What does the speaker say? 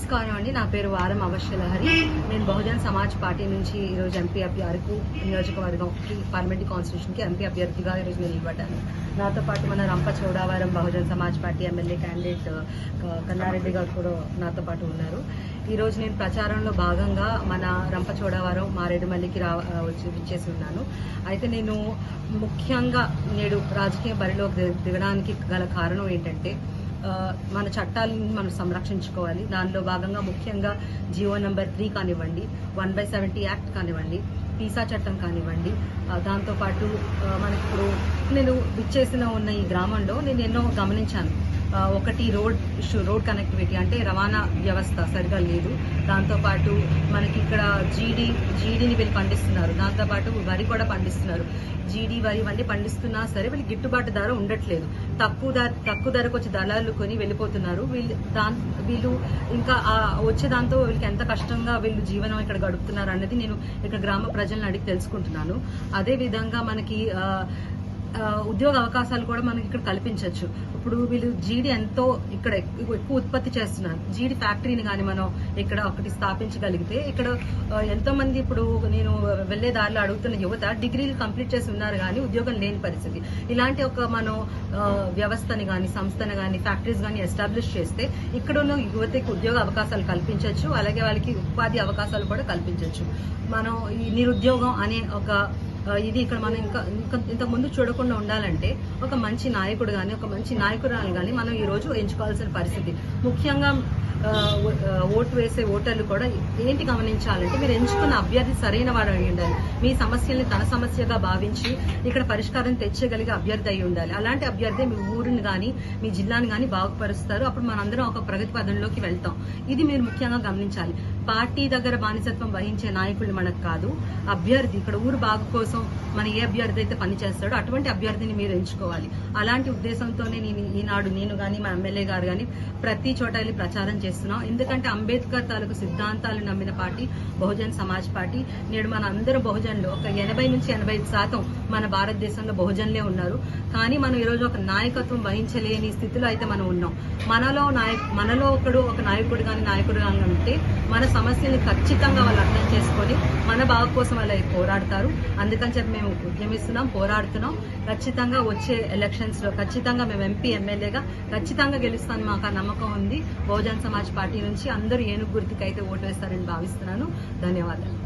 నమస్కారం అండి. నా పేరు వారం అవశ్యలహరి. నేను బహుజన్ సమాజ్ పార్టీ నుంచి ఈరోజు ఎంపీ అభ్యర్థికు నియోజకవర్గంకి పార్లమెంట్ కాన్స్టిట్యూషన్కి ఎంపీ అభ్యర్థిగా ఈరోజు నేను నిలబడ్డాను. నాతో పాటు మన Rampa Chodavaram Bahujan Samaj party MLA candidate Kannareddy garu కూడా నాతో పాటు ఉన్నారు. ఈరోజు నేను ప్రచారంలో భాగంగా మన రంప చోడవరం మారేడుమల్లికి రా వచ్చి ఉన్నాను. అయితే నేను ముఖ్యంగా నేడు రాజకీయ బరిలోకి దిగడానికి గల కారణం ఏంటంటే మన చట్టాలను మనం సంరక్షించుకోవాలి. దానిలో భాగంగా ముఖ్యంగా జియో నెంబర్ త్రీ కానివ్వండి వన్ బై సెవెంటీ యాక్ట్ కానివ్వండి పీసా చట్టం కానివ్వండి. దాంతోపాటు మనకి ఇప్పుడు నేను విచ్చేసిన ఉన్న ఈ గ్రామంలో నేను ఎన్నో గమనించాను. ఒకటి రోడ్ ఇష్యూ రోడ్ కనెక్టివిటీ అంటే రవాణా వ్యవస్థ సరిగా లేదు. దాంతోపాటు మనకి ఇక్కడ జీడి జీడిని వీళ్ళు పండిస్తున్నారు. దాంతోపాటు వరి కూడా పండిస్తున్నారు. జీడి వరి ఇవన్నీ పండిస్తున్నా సరే వీళ్ళు గిట్టుబాటు ధర ఉండట్లేదు. తక్కువ ధర తక్కువ ధరకు వచ్చి దళాలు కొని వెళ్ళిపోతున్నారు. వీళ్ళు దాని వీళ్ళు ఇంకా వచ్చే దాంతో వీళ్ళకి ఎంత కష్టంగా వీళ్ళు జీవనం ఇక్కడ గడుపుతున్నారు అన్నది నేను ఇక్కడ గ్రామ ప్రజలను అడిగి తెలుసుకుంటున్నాను. అదే విధంగా మనకి ఆ, ఉద్యోగ అవకాశాలు కూడా మనకి ఇక్కడ కల్పించవచ్చు. ఇప్పుడు వీళ్ళు జీడి ఎంతో ఇక్కడ ఎక్కువ ఉత్పత్తి చేస్తున్నారు. జీడి ఫ్యాక్టరీని కానీ మనం ఇక్కడ ఒకటి స్థాపించగలిగితే ఇక్కడ ఎంతో మంది ఇప్పుడు నేను వెళ్ళే దారిలో అడుగుతున్న యువత డిగ్రీలు కంప్లీట్ చేసి ఉన్నారు కానీ ఉద్యోగం లేని పరిస్థితి. ఇలాంటి ఒక మనం వ్యవస్థని కానీ సంస్థని కానీ ఫ్యాక్టరీస్ కానీ ఎస్టాబ్లిష్ చేస్తే ఇక్కడ ఉన్న యువతకి ఉద్యోగ అవకాశాలు కల్పించవచ్చు. అలాగే వాళ్ళకి ఉపాధి అవకాశాలు కూడా కల్పించవచ్చు. మనం ఈ నిరుద్యోగం అనే ఒక ఇది ఇక్కడ మనం ఇంకా ఇంకా ఇంతకు ముందు చూడకుండా ఉండాలంటే ఒక మంచి నాయకుడు కానీ ఒక మంచి నాయకురాలు కానీ మనం ఈ రోజు ఎంచుకోవాల్సిన పరిస్థితి. ముఖ్యంగా ఓటు వేసే ఓటర్లు కూడా ఏంటి గమనించాలంటే మీరు ఎంచుకున్న అభ్యర్థి సరైన వాడు అయి ఉండాలి. మీ సమస్యల్ని తన సమస్యగా భావించి ఇక్కడ పరిష్కారం తెచ్చగలిగే అభ్యర్థి అయి ఉండాలి. అలాంటి అభ్యర్థి మీ ఊరిని కానీ మీ జిల్లాని కానీ బాగుపరుస్తారు. అప్పుడు మనందరం ఒక ప్రగతి పదంలోకి వెళ్తాం. ఇది మీరు ముఖ్యంగా గమనించాలి. పార్టీ దగ్గర బానిసత్వం వహించే నాయకులు మనకు కాదు. అభ్యర్థి ఇక్కడ ఊరు బాగు కోసం మన ఏ అభ్యర్థి అయితే పనిచేస్తాడో అటువంటి అభ్యర్థిని మీరు ఎంచుకోవాలి. అలాంటి ఉద్దేశంతోనే నేను ఈనాడు నేను కానీ మా ఎమ్మెల్యే గారు కానీ ప్రతి చోట వెళ్ళి ప్రచారం చేస్తున్నాం. ఎందుకంటే అంబేద్కర్ తాలూకు సిద్ధాంతాలు నమ్మిన పార్టీ బహుజన్ సమాజ్ పార్టీ. నేడు మన అందరూ బహుజన్లు. ఒక ఎనభై నుంచి ఎనభై ఐదు శాతం మన భారతదేశంలో బహుజన్లే ఉన్నారు. కానీ మనం ఈరోజు ఒక నాయకత్వం వహించలేని స్థితిలో అయితే మనం ఉన్నాం. మనలో నాయక్ మనలో ఒకడు ఒక నాయకుడు కానీ నాయకుడు కానీ ఉంటే మన సమస్యల్ని ఖచ్చితంగా వాళ్ళు అర్థం చేసుకొని మన బాగు కోసం వాళ్ళు పోరాడతారు. అందుకని చెప్పి మేము ఉద్యమిస్తున్నాం పోరాడుతున్నాం. ఖచ్చితంగా వచ్చే ఎలక్షన్స్లో ఖచ్చితంగా మేము ఎంపీ ఎమ్మెల్యేగా ఖచ్చితంగా గెలుస్తాను మాకు ఆ నమ్మకం ఉంది. బహుజన్ సమాజ్ పార్టీ నుంచి అందరూ ఏనుగు గుర్తుకైతే ఓటు వేస్తారని భావిస్తున్నాను. ధన్యవాదాలు.